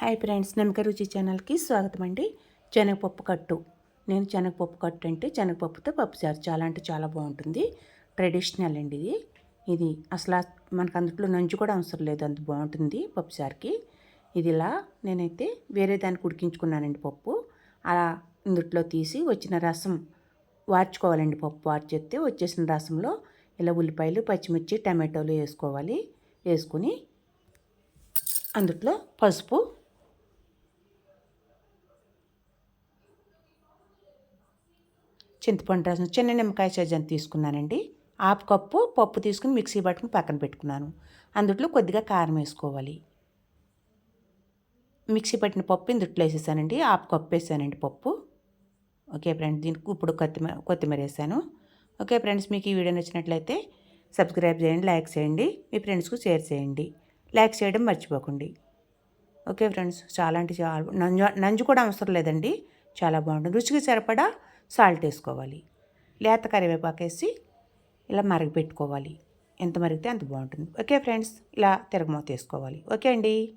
Hi friends నమ్మక రుచి ఛానల్కి స్వాగతం అండి. శనగపప్పు కట్టు. నేను శనగపప్పు కట్టు అంటే శనగపప్పుతో పప్పుచారు చాలా అంటే చాలా బాగుంటుంది. ట్రెడిషనల్ అండి ఇది. ఇది అసలు మనకు అందులో నంజు కూడా అవసరం లేదు అంత బాగుంటుంది పప్పుచారుకి ఇది ఇలా నేనైతే వేరే దానికి ఉడికించుకున్నానండి పప్పు. అలా ఇందుట్లో తీసి వచ్చిన రసం వార్చుకోవాలండి పప్పు వార్చేస్తే వచ్చేసిన రసంలో ఇలా ఉల్లిపాయలు పచ్చిమిర్చి టమాటోలు వేసుకోవాలి. వేసుకుని అందుట్లో పసుపు చింతపండు రసం చిన్న నిమ్మకాయ సజ్జని తీసుకున్నానండి. ఆపు కప్పు పప్పు తీసుకుని మిక్సీ పట్టుకుని పక్కన పెట్టుకున్నాను. అందుట్లో కొద్దిగా కారం వేసుకోవాలి. మిక్సీ పట్టిన పప్పు ఇందుట్లో వేసేసానండి. ఆపు కప్పు వేసానండి పప్పు. ఓకే ఫ్రెండ్స్ దీనికి ఇప్పుడు కొత్తిమీర కొత్తిమీర వేసాను. ఓకే ఫ్రెండ్స్ మీకు ఈ వీడియో నచ్చినట్లయితే సబ్స్క్రైబ్ చేయండి లైక్ చేయండి మీ ఫ్రెండ్స్కు షేర్ చేయండి. లైక్ చేయడం మర్చిపోకండి. ఓకే ఫ్రెండ్స్ చాలా అంటే చాలా నంజు నంజు కూడా అవసరం లేదండి. చాలా బాగుంటుంది. రుచికి సరిపడా సాల్ట్ వేసుకోవాలి. లేత కరివేపాకు వేసి ఇలా మరగపెట్టుకోవాలి. ఎంత మరిగితే అంత బాగుంటుంది. ఓకే ఫ్రెండ్స్ ఇలా తిరగమూత వేసుకోవాలి. ఓకే అండి.